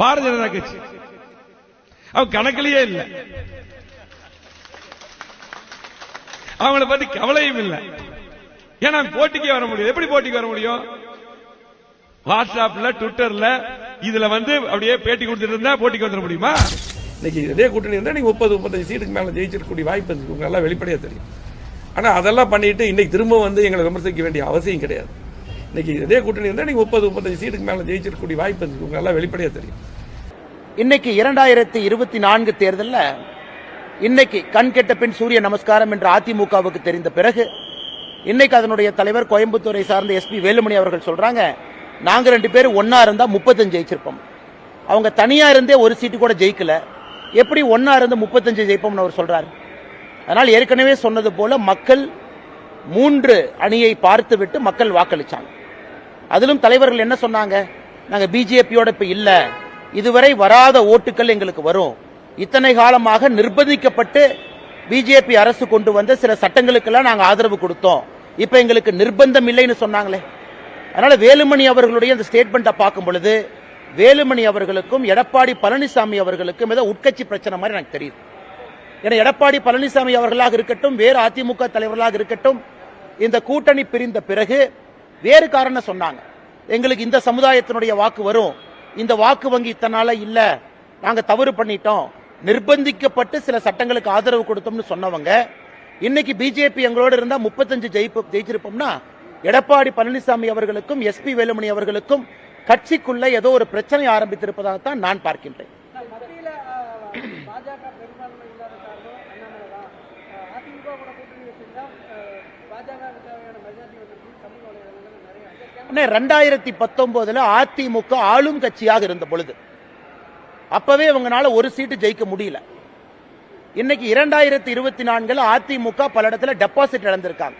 பாரதிய ராஜா கட்சி. அவன் கணக்கிலேயே இல்லை. அவங்கள பத்தி கவலையும் இல்லை. ஏன்னா போட்டிக்கே வர முடியும் எப்படி போட்டிக்கு வர முடியும்? வாட்ஸ்அப்ல ட்விட்டர்ல இதுல வந்து அப்படியே பேட்டி கொடுத்துட்டு இருந்தா போட்டிக்கு வந்துட முடியுமா? இன்னைக்கு இதே கூட்டணி இருந்தால் நீங்கள் முப்பது முப்பத்தஞ்சு சீட்டுக்கு மேலே ஜெயிச்சிருக்கக்கூடிய வாய்ப்பு இருக்கு. உங்களுக்கு நல்லா வெளிப்படையாக தெரியும். ஆனால் அதெல்லாம் பண்ணிட்டு இன்னைக்கு திரும்ப வந்து எங்களை விமர்சிக்க வேண்டிய அவசியம் கிடையாது. இன்னைக்கு இதே கூட்டணி இருந்தால் நீங்கள் முப்பது முப்பத்தஞ்சு சீட்டுக்கு மேலே ஜெயிச்சிருக்கக்கூடிய வாய்ப்பு இருக்குது உங்களுக்கு நல்லா வெளிப்படையாக தெரியும். இன்னைக்கு இரண்டாயிரத்தி இருபத்தி நான்கு தேர்தலில் இன்னைக்கு கண் கெட்ட பின் சூரிய நமஸ்காரம் என்று அதிமுகவுக்கு தெரிந்த பிறகு இன்னைக்கு அதனுடைய தலைவர் கோயம்புத்தூரை சார்ந்த எஸ்பி வேலுமணி அவர்கள் சொல்றாங்க நாங்கள் ரெண்டு பேரும் ஒன்னா இருந்தா முப்பத்தஞ்சு ஜெயிச்சிருப்போம். அவங்க தனியா இருந்தே ஒரு சீட்டு கூட ஜெயிக்கல. எப்படி ஒன்னா இருந்து முப்பத்தஞ்சு ஜெயிப்போம்னு அவர் சொல்றாரு? அதனால் ஏற்கனவே சொன்னது போல மக்கள் மூன்று அணியை பார்த்துவிட்டு மக்கள் வாக்களிச்சாங்க. அதிலும் தலைவர்கள் என்ன சொன்னாங்க? நாங்கள் பிஜேபியோட இப்போ இல்லை. இதுவரை வராத ஓட்டுகள் எங்களுக்கு வரும். இத்தனை காலமாக நிர்பந்திக்கப்பட்டு பிஜேபி அரசு கொண்டு வந்த சில சட்டங்களுக்கெல்லாம் நாங்கள் ஆதரவு கொடுத்தோம். இப்போ எங்களுக்கு நிர்பந்தம் இல்லைன்னு சொன்னாங்களே. அதனால் வேலுமணி அவர்களுடைய அந்த ஸ்டேட்மெண்ட்டை பார்க்கும் பொழுது வேலுமணி அவர்களுக்கும் எடப்பாடி பழனிசாமி அவர்களுக்கும் ஏதோ உட்கட்சி பிரச்சனை மாதிரி எனக்கு தெரியுது. ஏன்னா எடப்பாடி பழனிசாமி அவர்களாக இருக்கட்டும் வேறு அதிமுக தலைவர்களாக இருக்கட்டும் இந்த கூட்டணி பிரிந்த பிறகு வேறு காரணம் சொன்னாங்க. எங்களுக்கு இந்த சமுதாயத்தினுடைய வாக்கு வரும். இந்த வாக்கு வங்கி இத்தனால இல்ல. நாங்க தவறு பண்ணிட்டோம். நிர்பந்திக்கப்பட்டு சில சட்டங்களுக்கு ஆதரவு கொடுத்தோம்னு சொன்னவங்க இன்னைக்கு பிஜேபி எங்களோடு இருந்தா முப்பத்தஞ்சு ஜெயிப்பு ஜெயிச்சிருப்போம்னா எடப்பாடி பழனிசாமி அவர்களுக்கும் எஸ்பி வேலுமணி அவர்களுக்கும் கட்சிக்குள்ள ஏதோ ஒரு பிரச்சனை ஆரம்பித்திருப்பதாகத்தான் நான் பார்க்கின்றேன். பாஜக ரெண்டாயிரத்தி பத்தொன்பதுல அதிமுக ஆளும் கட்சியாக இருந்த பொழுது அப்பவே இவங்கனால ஒரு சீட்டு ஜெயிக்க முடியல. இன்னைக்கு இரண்டாயிரத்தி இருபத்தி நான்குல அதிமுக பல இடத்துல டெபாசிட் இழந்திருக்காங்க.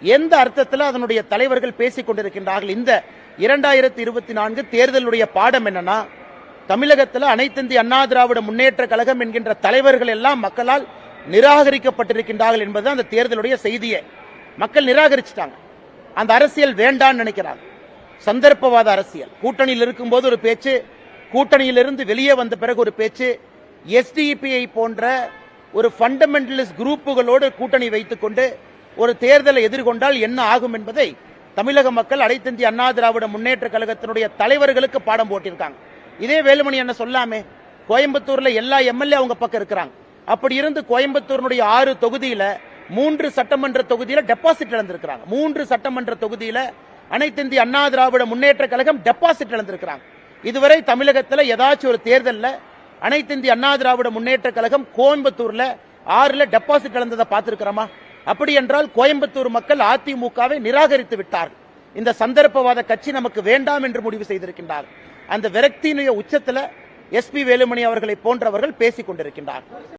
எந்த அர்த்தத்தில் அதனுடைய தலைவர்கள் பேசிக் கொண்டிருக்கின்றார்கள்? இந்த இரண்டாயிரத்தி இருபத்தி நான்கு தேர்தலுடைய பாடம் என்னன்னா தமிழகத்தில் அனைத்திந்திய அண்ணா திராவிட முன்னேற்ற கழகம் என்கின்ற தலைவர்கள் எல்லாம் மக்களால் நிராகரிக்கப்பட்டிருக்கின்றார்கள் என்பது அந்த தேர்தலுடைய செய்தியை. மக்கள் நிராகரிச்சிட்டாங்க. அந்த அரசியல் வேண்டான்னு நினைக்கிறாங்க. சந்தர்ப்பவாத அரசியல். கூட்டணியில் இருக்கும்போது ஒரு பேச்சு கூட்டணியிலிருந்து வெளியே வந்த பிறகு ஒரு பேச்சு எஸ்டிபிஐ போன்ற ஒரு ஃபண்டமெண்டலிஸ்ட் குரூப்புகளோடு கூட்டணி வைத்துக்கொண்டு ஒரு தேர்தலை எதிர்கொண்டால் என்ன ஆகும் என்பதை தமிழக மக்கள் அனைத்திந்திய அண்ணா திராவிட முன்னேற்ற கழகத்தினுடைய தலைவர்களுக்கு பாடம் போட்டிருக்காங்க. இதே வேலுமணி என்ன சொல்லாமே கோயம்புத்தூர்ல எல்லா எம்எல்ஏ அவங்க பக்கம் இருக்கிறாங்க. அப்படி இருந்து கோயம்புத்தூரினுடைய ஆறு தொகுதியில மூன்று சட்டமன்ற தொகுதியில டெபாசிட் இழந்திருக்கிறாங்க. மூன்று சட்டமன்ற தொகுதியில அனைத்திந்திய அண்ணா திராவிட முன்னேற்ற கழகம் டெபாசிட் இழந்திருக்கிறாங்க. இதுவரை தமிழகத்தில் ஏதாச்சும் ஒரு தேர்தலில் அனைத்திந்திய அண்ணா திராவிட முன்னேற்ற கழகம் கோயம்புத்தூர்ல ஆறுல டெபாசிட் இழந்ததை பார்த்திருக்கிறோமா? அப்படி என்றால் கோயம்புத்தூர் மக்கள் அதிமுகவை நிராகரித்து விட்டார் இந்த சந்தர்ப்பவாத கட்சி நமக்கு வேண்டாம் என்று முடிவு செய்திருக்கின்றார் அந்த விரக்தியினுடைய எஸ் எஸ்பி வேலுமணி அவர்களை போன்றவர்கள் பேசிக் கொண்டிருக்கின்றார்